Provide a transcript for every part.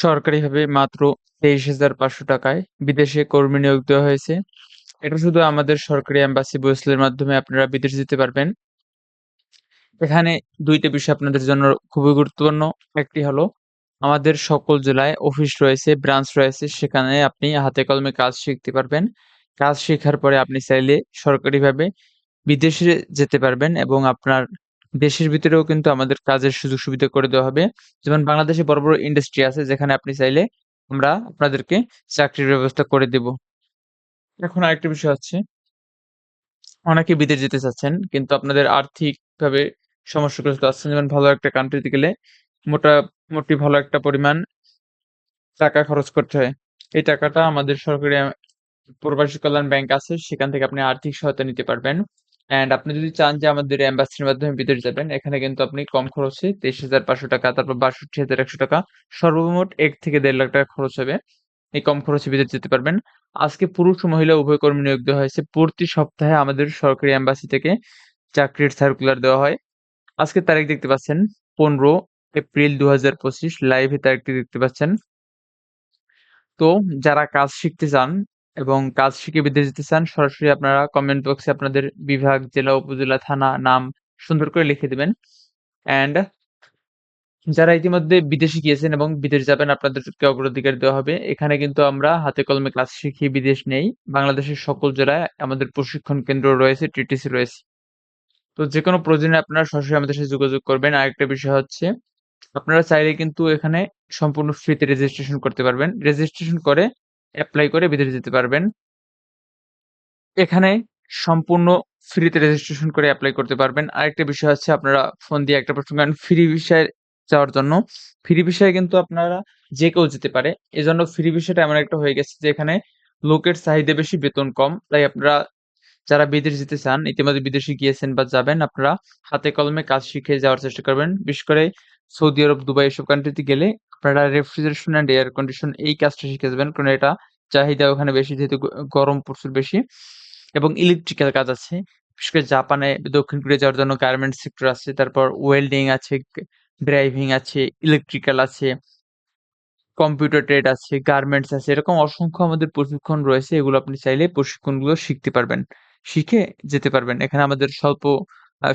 সরকারিভাবে মাত্র তেইশ হাজার পাঁচশো টাকায় বিদেশে কর্মী নিয়োগ দেওয়া হয়েছে। এটা শুধু আমাদের সরকারি এম্বাসি বরিশালের মাধ্যমে আপনারা বিদেশ যেতে পারবেন। এখানে দুইটা বিষয় আপনাদের জন্য খুবই গুরুত্বপূর্ণ। একটি হলো আমাদের সকল জেলায় অফিস রয়েছে, ব্রাঞ্চ রয়েছে। সেখানে আপনি হাতে কলমে কাজ শিখতে পারবেন। কাজ শেখার পরে আপনি চাইলে সরকারিভাবে বিদেশে যেতে পারবেন এবং আপনার দেশের ভিতরেও কিন্তু আমাদের কাজের সুযোগ সুবিধা করে দেওয়া হবে। যেমন বাংলাদেশে বড়, বড় ইন্ডাস্ট্রি আছে যেখানে আপনি চাইলে আমরা আপনাদেরকে চাকরির ব্যবস্থা করে দেব। এখন আরেকটা বিষয় আছে অনেকে বিদেশ যেতে চাচ্ছেন কিন্তু আপনাদের আর্থিকভাবে সমস্যাগ্রস্ত আছেন। যেমন ভালো একটা কান্ট্রিতে গেলে মোটামুটি ভালো একটা পরিমাণ টাকা খরচ করতে হয়। এই টাকাটা আমাদের সরকারি প্রবাসী কল্যাণ ব্যাংক আছে সেখান থেকে আপনি আর্থিক সহায়তা নিতে পারবেন। অ্যান্ড আপনি যদি চান যে আমাদের এম্বাসির মাধ্যমে বিদেশ যাবেন, এখানে কিন্তু আপনি কম খরচে ৳২৩,৫০০ তারপর ৳৬২,১০০ সর্বমোট এক থেকে দেড় লাখ টাকা খরচ হবে। এই কম খরচে বিদেশ যেতে পারবেন। আজকে পুরুষ ও মহিলা উভয় কর্মী নিয়োগ দেওয়া হয়েছে। প্রতি সপ্তাহে আমাদের সরকারি এম্বাসি থেকে চাকরির সার্কুলার দেওয়া হয়। আজকের তারিখ দেখতে পাচ্ছেন ১৫ এপ্রিল ২০২৫ লাইভে তারিখটি দেখতে পাচ্ছেন। তো যারা কাজ শিখতে চান এবং কাজ শিখে বিদেশ যেতে চান সরাসরি আপনারা কমেন্ট বক্সে আপনাদের বিভাগ, জেলা, উপজেলা, থানা, নাম সুন্দর করে লিখে দিবেন। অ্যান্ড যারা ইতিমধ্যে বিদেশে গিয়েছেন এবং বিদেশ যাবেন আপনাদেরকে অগ্রাধিকার দেওয়া হবে। এখানে কিন্তু আমরা হাতে কলমে ক্লাস শিখিয়ে বিদেশ নেই। বাংলাদেশের সকল জেলায় আমাদের প্রশিক্ষণ কেন্দ্র রয়েছে, টিটিসি রয়েছে। তো যেকোনো প্রয়োজনে আপনারা সরাসরি আমাদের সাথে যোগাযোগ করবেন। আরেকটা বিষয় হচ্ছে আপনারা চাইলে কিন্তু এখানে সম্পূর্ণ ফ্রিতে রেজিস্ট্রেশন করতে পারবেন। রেজিস্ট্রেশন করে এপ্লাই করে বিদেশ যেতে পারবেন। এখানে সম্পূর্ণ ফ্রিতে রেজিস্ট্রেশন করে এপ্লাই করতে পারবেন। আরেকটা বিষয় হচ্ছে আপনারা ফোন দিয়ে একটা প্রশ্ন করেন ফ্রি ভিসায় যাওয়ার জন্য। ফ্রি ভিসায় কিন্তু আপনারা যে কেউ যেতে পারে। এজন্য ফ্রি ভিসাটা এমন একটা হয়ে গেছে যে এখানে লোকের চাহিদা বেশি, বেতন কম। তাই আপনারা যারা বিদেশ যেতে চান, ইতিমধ্যে বিদেশে গিয়েছেন বা যাবেন আপনারা হাতে কলমে কাজ শিখে যাওয়ার চেষ্টা করবেন। বিশেষ করে সৌদি আরব, দুবাই এসব কান্ট্রিতে গেলে আপনারা রেফ্রিজারেশন অ্যান্ড এয়ার কন্ডিশন এই কাজটা শিখে যাবেন। কারণ এটা চাহিদা ওখানে বেশি যেহেতু গরম প্রচুর বেশি এবং ইলেকট্রিক্যাল কাজ আছে। বিশেষ করে জাপানে, দক্ষিণ কোরিয়া যাওয়ার জন্য গার্মেন্টস সেক্টর আছে। তারপর ওয়েল্ডিং আছে, ড্রাইভিং আছে, ইলেকট্রিক্যাল আছে। কম্পিউটার ট্রেড আছে, গার্মেন্টস আছে। এরকম অসংখ্য আমাদের প্রশিক্ষণ রয়েছে। এগুলো আপনি চাইলে প্রশিক্ষণগুলো শিখতে পারবেন। শিখে যেতে পারবেন। এখানে আমাদের স্বল্প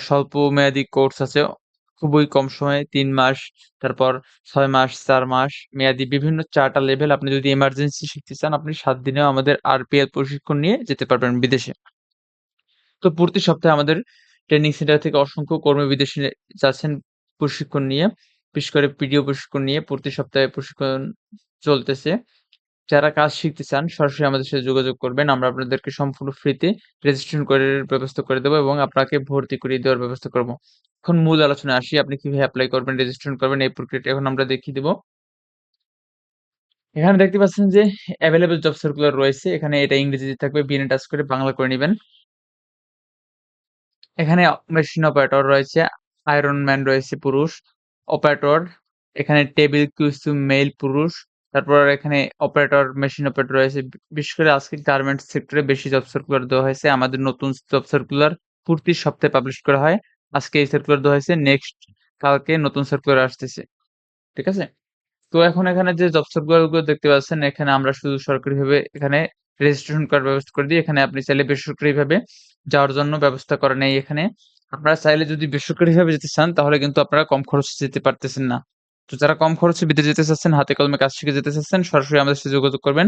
স্বল্প মেয়াদি কোর্স আছে। খুবই কম সময়ে ৩ মাস, তারপর ৬ মাস, ৪ মাস মেয়াদি বিভিন্ন ৪ টা লেভেল আপনি যদি এমার্জেন্সি শিখতে চান আপনি ৭ দিনেও আমাদের আরপিএল প্রশিক্ষণ নিয়ে যেতে পারবেন বিদেশে। তো প্রতি সপ্তাহে আমাদের ট্রেনিং সেন্টার থেকে অসংখ্য কর্মী বিদেশে যাচ্ছেন প্রশিক্ষণ নিয়ে। বিশেষ করে পিডিও প্রশিক্ষণ নিয়ে প্রতি সপ্তাহে প্রশিক্ষণ চলতেছে। যারা কাজ শিখতে চান সরাসরি আমাদের সাথে যোগাযোগ করবেন। আমরা আপনাদেরকে সম্পূর্ণ ফ্রিতে রেজিস্ট্রেশন করে ব্যবস্থা করে দেবো এবং আপনাকে ভর্তি করিয়ে দেওয়ার ব্যবস্থা করব। এখন মূল আলোচনায় আসি। আপনি কীভাবে অ্যাপ্লাই করবেন, রেজিস্ট্রেশন করবেন এই প্রক্রিয়াটা এখন আমরা দেখিয়ে দিব। এখানে দেখতে পাচ্ছেন যে অ্যাভেলেবেল জব সার্কুলার রয়েছে। এখানে এটা ইংরেজিতে থাকবে। বিএনএ টাচ করে বাংলা করে নেবেন এখানে মেশিন অপারেটর রয়েছে, আয়রন ম্যান রয়েছে পুরুষ, অপারেটর, এখানে টেবিল কিউসু মেইল পুরুষ, তারপর এখানে অপারেটর, মেশিন অপারেটর রয়েছে। বিশেষ করে আজকে গার্মেন্টস সেক্টরে বেশি জব সার্কুলার দেওয়া হয়েছে। আমাদের নতুন জব সার্কুলার প্রতি সপ্তাহে পাবলিশ করা হয়। আজকে এই সার্কুলার দেওয়া হয়েছে। নেক্সট কালকে নতুন সার্কুলার আসতেছে। ঠিক আছে? তো এখন এখানে যে জব সার্কুলারগুলো দেখতে পাচ্ছেন এখানে আমরা শুধু সরকারিভাবে এখানে রেজিস্ট্রেশন করার ব্যবস্থা করে দিই। এখানে আপনি চাইলে বেসরকারিভাবে যাওয়ার জন্য ব্যবস্থা করা নেই এখানে। আপনারা চাইলে যদি বেসরকারিভাবে যেতে চান তাহলে কিন্তু আপনারা কম খরচে যেতে পারতেছেন না। তো যারা কম খরচে বিদেশ যেতে চাচ্ছেন, হাতে কলমে কাজ শিখে যেতে চাচ্ছেন সরাসরি আমাদের সাথে যোগাযোগ করবেন।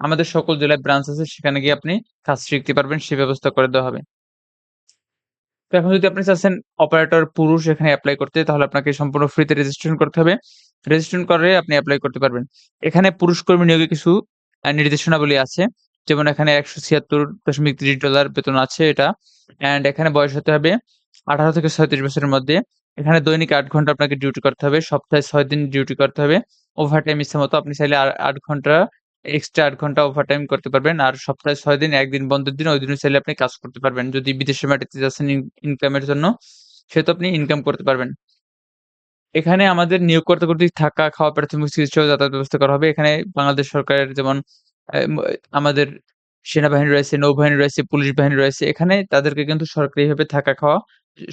আমাদের সকল জেলায় ব্রাঞ্চ আছে সেখানে গিয়ে আপনি কাজ শিখতে পারবেন। সে ব্যবস্থা করে দেওয়া হবে। তো এখন যদি আপনি চাচ্ছেন অপারেটর পুরুষ এখানে অ্যাপ্লাই করতে তাহলে আপনাকে সম্পূর্ণ ফ্রিতে রেজিস্ট্রেশন করতে হবে। রেজিস্ট্রেশন করে আপনি অ্যাপ্লাই করতে পারবেন। এখানে পুরুষ কর্মী নিয়োগে কিছু নির্দেশনাবলী আছে। যেমন এখানে $১৭৬.৩০ বেতন আছে এটা। অ্যান্ড এখানে বয়স হতে হবে ১৮ থেকে ৩৬ বছরের মধ্যে। এখানে দৈনিক আট ঘণ্টা আপনাকে ডিউটি করতে হবে। সপ্তাহে ছয় দিন ডিউটি করতে হবে। ওভারটাইম ইচ্ছামত আপনি চাইলে আর ৮ ঘণ্টা এক্সট্রা আট ঘণ্টা ওভারটাইম করতে পারবেন। আর সপ্তাহে ছয় দিন, ১ দিন বন্ধের দিন ওই দিনও চাইলে আপনি কাজ করতে পারবেন। যদি বিদেশে মাটিতে যাচ্ছেন ইনকামের জন্য সেহেতু আপনি ইনকাম করতে পারবেন। এখানে আমাদের নিয়োগকর্তা কর্তৃক থাকা, খাওয়া, প্রাথমিক চিকিৎসা যাতায়াত ব্যবস্থা করা হবে। এখানে বাংলাদেশ সরকারের যেমন আমাদের সেনাবাহিনী রয়েছে, নৌবাহিনী রয়েছে, পুলিশ বাহিনী রয়েছে। এখানে তাদেরকে কিন্তু সরকারিভাবে থাকা খাওয়া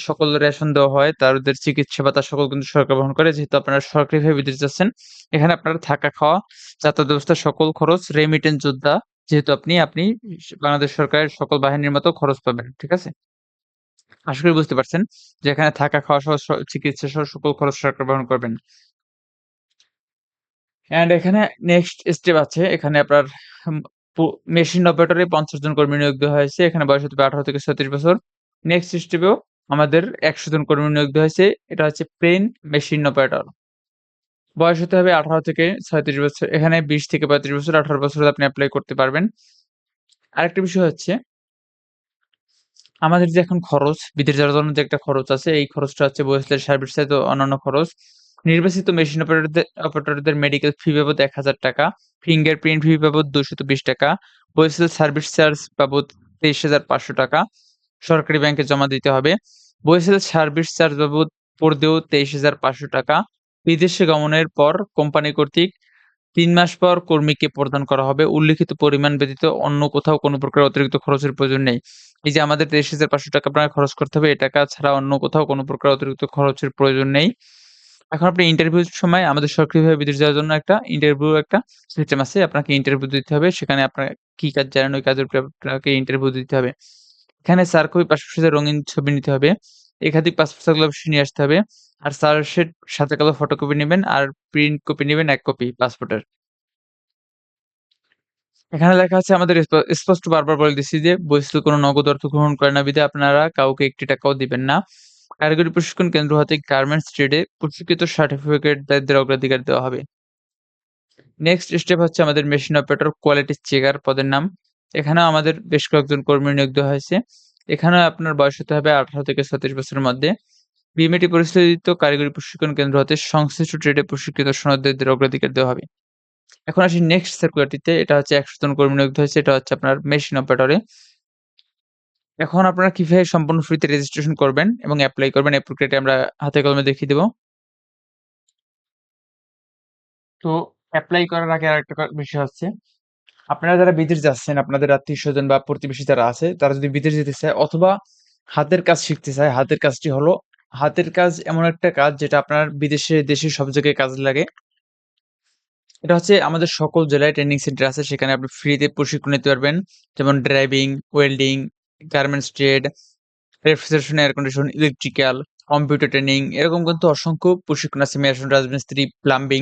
সকল রেশন দেওয়া হয়। তাদের চিকিৎসা ভাতা সকল কিন্তু সরকার বহন করে। যেহেতু আপনারা সরকারিভাবে বিদেশ যাচ্ছেন, এখানে আপনারা থাকা খাওয়া, যাতায়াত ব্যবস্থার সকল খরচ, রেমিটেন্স যোদ্ধা যেহেতু আপনি, আপনি বাংলাদেশ সরকারের সকল বাহিনীর মতো খরচ পাবেন। ঠিক আছে? আশা করি বুঝতে পারছেন যে এখানে থাকা খাওয়া সহ চিকিৎসা সহ সকল খরচ সরকার বহন করবেন। অ্যান্ড এখানে নেক্সট স্টেপ আছে। এখানে আপনার মেশিন অপারেটরে ৫০ জন কর্মী নিয়োগ দেওয়া হয়েছে। এখানে বয়স হতে ১৮ থেকে ৩৬ বছর। নেক্সট স্টেপেও আমাদের ১০০ জন কর্মী নিয়োগ দেওয়া হয়েছে। এটা হচ্ছে প্লেন মেশিন অপারেটর। বয়স হতে হবে ১৮ থেকে ৩৬ বছর। এখানে ২০ থেকে ৩৫ বছর, ১৮ বছর আপনি অ্যাপ্লাই করতে পারবেন। আরেকটা বিষয় হচ্ছে আমাদের যে এখন খরচ, বিদেশ যাওয়ার জন্য যে একটা খরচ আছে, এই খরচটা হচ্ছে বহিঃস্থলের সার্ভিস ও অন্যান্য খরচ। নির্বাচিত মেশিন অপারেটরদের অপারেটরদের মেডিকেল ফি বাবদ ৳১,০০০ ফিঙ্গারপ্রিন্ট ফি বাবদ ৳২২০ বহিঃস্থল সার্ভিস চার্জ বাবদ ৳২৩,৫০০ সরকারি ব্যাংকে জমা দিতে হবে। বহিঃস্থল সার্ভিস চার্জ বাবদ পড়বেও ৳২৩,৫০০ বিদেশে গমনের পর কোম্পানি কর্তৃক তিন মাস পর কর্মীকে প্রদান করা হবে। উল্লিখিত পরিমাণ ব্যতীত অন্য কোথাও কোনো প্রকার অতিরিক্ত খরচের প্রয়োজন নেই। এই যে আমাদের ৳২৩,৫০০ আপনাকে খরচ করতে হবে, এই টাকা ছাড়া অন্য কোথাও কোনো প্রকার অতিরিক্ত খরচের প্রয়োজন নেই। এখন আপনি ইন্টারভিউর সময় আমাদের সরকারিভাবে বিদেশ যাওয়ার জন্য একটা ইন্টারভিউ একটা সিস্টেম আছে। আপনাকে ইন্টারভিউ দিতে হবে। সেখানে আপনার কি কাজ জানেন, ওই কাজের উপরে আপনাকে ইন্টারভিউ দিতে হবে। এখানে ৪ কপি পাসপোর্ট সাইজের রঙিন ছবি নিতে হবে। একাধিক পাসপোর্ট সাইজ অবশ্যই নিয়ে আসতে হবে। আর চার্জশিট সাথে কালো ফটোকপি নিবেন আর প্রিন্ট কপি নিবেন এক কপি পাসপোর্টের। এখানে লেখা আছে, আমাদের স্প, স্পষ্ট বারবার বলে দিচ্ছি যে বহিঃস্থল কোনো নগদ অর্থ গ্রহণ করে না বিধায় আপনারা কাউকে একটি টাকাও দিবেন না। কারিগরি প্রশিক্ষণ কেন্দ্র হতে গার্মেন্টস ট্রেডে প্রশিক্ষিত সার্টিফিকেটদারদের অগ্রাধিকার দেওয়া হবে। নেক্সট স্টেপ হচ্ছে আমাদের মেশিন অপারেটর কোয়ালিটি চেকার পদের নাম। এখানেও আমাদের বেশ কয়েকজন কর্মী নিয়োগ দেওয়া হয়েছে। এখানেও আপনার বয়স হতে হবে ১৮ থেকে ৩৬ বছরের মধ্যে। বিএমইটি পরিচালিত কারিগরি প্রশিক্ষণ কেন্দ্র হতে সংশ্লিষ্ট ট্রেডে প্রশিক্ষিত সনদদারদের অগ্রাধিকার দেওয়া হবে। এখন আসি নেক্সট সার্কুলারটিতে। এটা হচ্ছে ১০০ জন কর্মী নিয়োগ হয়েছে। এটা হচ্ছে আপনার মেশিন অপারেটরে। এখন আপনারা কীভাবে সম্পূর্ণ ফ্রিতে রেজিস্ট্রেশন করবেন এবং অ্যাপ্লাই করবেন এই প্রক্রিয়াটি আমরা হাতে কলমে দেখিয়ে দেব। তো অ্যাপ্লাই করার আগে আরেকটা বিষয় হচ্ছে, আপনারা যারা বিদেশ যাচ্ছেন, আপনাদের আত্মীয় স্বজন বা প্রতিবেশী যারা আছে, তারা যদি বিদেশ যেতে চায় অথবা হাতের কাজ শিখতে চায়, হাতের কাজটি হলো হাতের কাজ এমন একটা কাজ যেটা আপনার বিদেশে, দেশে সব জায়গায় কাজে লাগে। এটা হচ্ছে আমাদের সকল জেলায় ট্রেনিং সেন্টার আছে। সেখানে আপনি ফ্রিতে প্রশিক্ষণ নিতে পারবেন। যেমন driving, welding, garments trade, refrigeration, air condition, electrical, computer training এরকম কিন্তু অসংখ্য প্রশিক্ষণ আছে। মেশন, রাজমিস্ত্রি, প্লাম্বিং।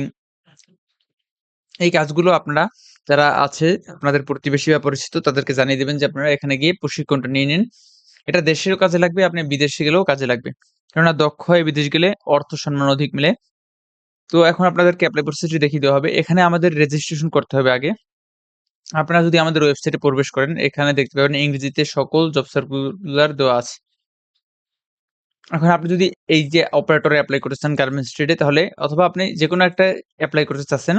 এই কাজগুলো আপনারা যারা আছে আপনাদের প্রতিবেশী বা পরিচিত তাদেরকে জানিয়ে দেবেন যে আপনারা এখানে গিয়ে প্রশিক্ষণটা নিয়ে নিন। এটা দেশেও কাজে লাগবে, আপনি বিদেশে গেলেও কাজে লাগবে। কেননা দক্ষ হয়ে বিদেশ গেলে অর্থ সম্মান অধিক মিলে। তো এখন আপনাদেরকে এপ্লাই প্রসেসটি দেখিয়ে দেওয়া হবে। এখানে আমাদের রেজিস্ট্রেশন করতে হবে আগে। আপনারা যদি আমাদের ওয়েবসাইটে প্রবেশ করেন, এখানে দেখতে পাবেন ইংরেজিতে সকল জব সার্কুলার দেওয়া আছে। এখন আপনি যদি এই যে অপারেটরে অ্যাপ্লাই করতে চান গার্মেন্টস ট্রেডে তাহলে অথবা আপনি যেকোনো একটা অ্যাপ্লাই করতে চাচ্ছেন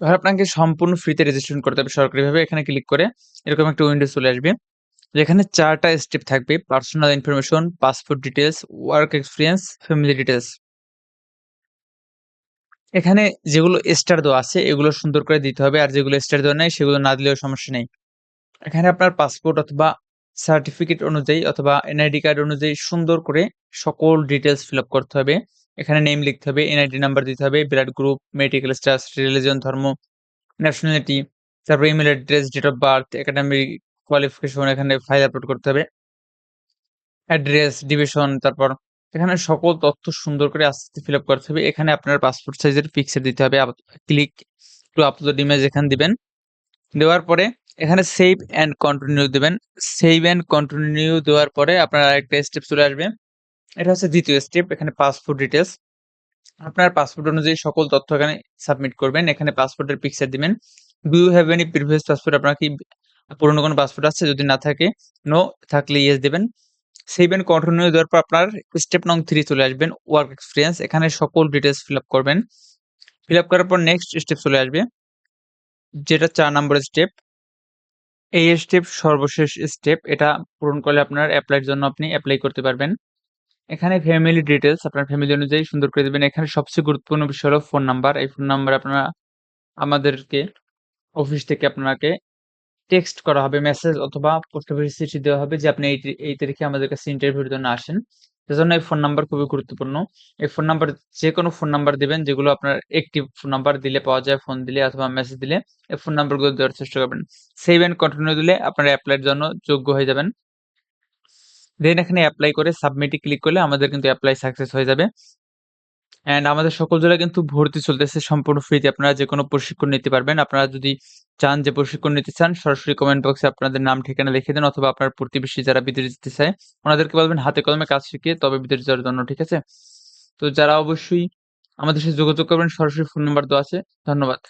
তাহলে আপনাকে সম্পূর্ণ ফ্রিতে রেজিস্ট্রেশন করতে হবে সরকারিভাবে। এখানে ক্লিক করে এরকম একটা উইন্ডো চলে আসবে। যেখানে চারটা স্টেপ থাকবে। Personal information, passport details work experience family details. এখানে যেগুলো স্টার দেওয়া আছে এগুলো সুন্দর করে দিতে হবে। আর যেগুলো স্টার দেওয়া নেই সেগুলো না দিলেও সমস্যা নেই। এখানে আপনার পাসপোর্ট অথবা সার্টিফিকেট অনুযায়ী অথবা এনআইডি কার্ড অনুযায়ী সুন্দর করে সকল ডিটেলস ফিল আপ করতে হবে। এখানে নেম লিখতে হবে, এনআইডি নাম্বার দিতে হবে, blood group, medical status, religion, ধর্ম, ন্যাশনালিটি, তারপর email address, date of birth, academic qualification এখানে ফাইল আপলোড করতে হবে। অ্যাড্রেস, ডিভিশন তারপর এখানে সকল তথ্য সুন্দর করে আস্তে, আস্তে ফিল আপ করতে হবে। এখানে আপনার পাসপোর্ট সাইজের পিকচার দিতে হবে। ক্লিক টু আপলোড ইমেজ এখানে দিবেন। দেওয়ার পরে এখানে সেভ অ্যান্ড কন্টিনিউ দিবেন। সেভ অ্যান্ড কন্টিনিউ দেওয়ার পরে আপনার আরেকটা স্টেপ চলে আসবে। এটা হচ্ছে দ্বিতীয় স্টেপ। এখানে পাসপোর্ট ডিটেলস আপনার পাসপোর্ট অনুযায়ী সকল তথ্য এখানে সাবমিট করবেন। এখানে পাসপোর্টের পিকচার দিবেন। Do you have any previous passport? আপনার কি পুরনো কোনো পাসপোর্ট আছে? যদি না থাকে নো, থাকলে ইয়েস দিবেন। সেভ অ্যান্ড কন্টিনিউ দেওয়ার পর আপনার স্টেপ নং থ্রি চলে আসবেন। ওয়ার্ক এক্সপিরিয়েন্স এখানে সকল ডিটেলস ফিল আপ করবেন। ফিল আপ করার পর নেক্সট স্টেপ চলে আসবে। যেটা চার নম্বরের স্টেপ। এই স্টেপ সর্বশেষ স্টেপ। এটা পূরণ করলে আপনার অ্যাপ্লাইয়ের জন্য আপনি অ্যাপ্লাই করতে পারবেন। এখানে ফ্যামিলি ডিটেলস আপনার ফ্যামিলি অনুযায়ী সুন্দর করে দেবেন এখানে সবচেয়ে গুরুত্বপূর্ণ বিষয় হলো ফোন নাম্বার। এই ফোন নাম্বার আপনারা আমাদেরকে অফিস থেকে আপনাকে টেক্সট করা হবে মেসেজ অথবা পোস্ট চিঠি দেওয়া হবে যে আপনি এই এই তারিখে আমাদের কাছে ইন্টারভিউর জন্য আসেন। সেজন্য এই ফোন নাম্বার খুবই গুরুত্বপূর্ণ। এই ফোন নাম্বার যে কোনো ফোন নাম্বার দিবেন, যেগুলো আপনার একটি ফোন নাম্বার দিলে পাওয়া যায় ফোন দিলে অথবা মেসেজ দিলে, এই ফোন নাম্বারগুলো দেওয়ার চেষ্টা করবেন। সেভ অ্যান্ড কন্টিনিউ দিলে আপনার অ্যাপ্লাইয়ের জন্য যোগ্য হয়ে যাবেন। দেন এখানে অ্যাপ্লাই করে সাবমিটে ক্লিক করলে আমাদের কিন্তু অ্যাপ্লাই সাকসেস হয়ে যাবে। অ্যান্ড আমাদের সকল জেলায় কিন্তু ভর্তি চলতেছে সম্পূর্ণ ফ্রিতে আপনারা যে কোনো প্রশিক্ষণ নিতে পারবেন। আপনারা যদি চান যে প্রশিক্ষণ নিতে চান, সরাসরি কমেন্ট বক্সে আপনাদের নাম, ঠিকানা লিখে দেন অথবা আপনার প্রতিবেশী যারা বিদেশ যেতে চায়, ওনাদেরকে বলবেন, হাতে কলমে কাজ শিখিয়ে তবে বিদেশ যাওয়ার জন্য, ঠিক আছে? তো যারা অবশ্যই আমাদের সাথে যোগাযোগ করবেন, সরাসরি ফোন নাম্বার দেওয়া আছে। ধন্যবাদ।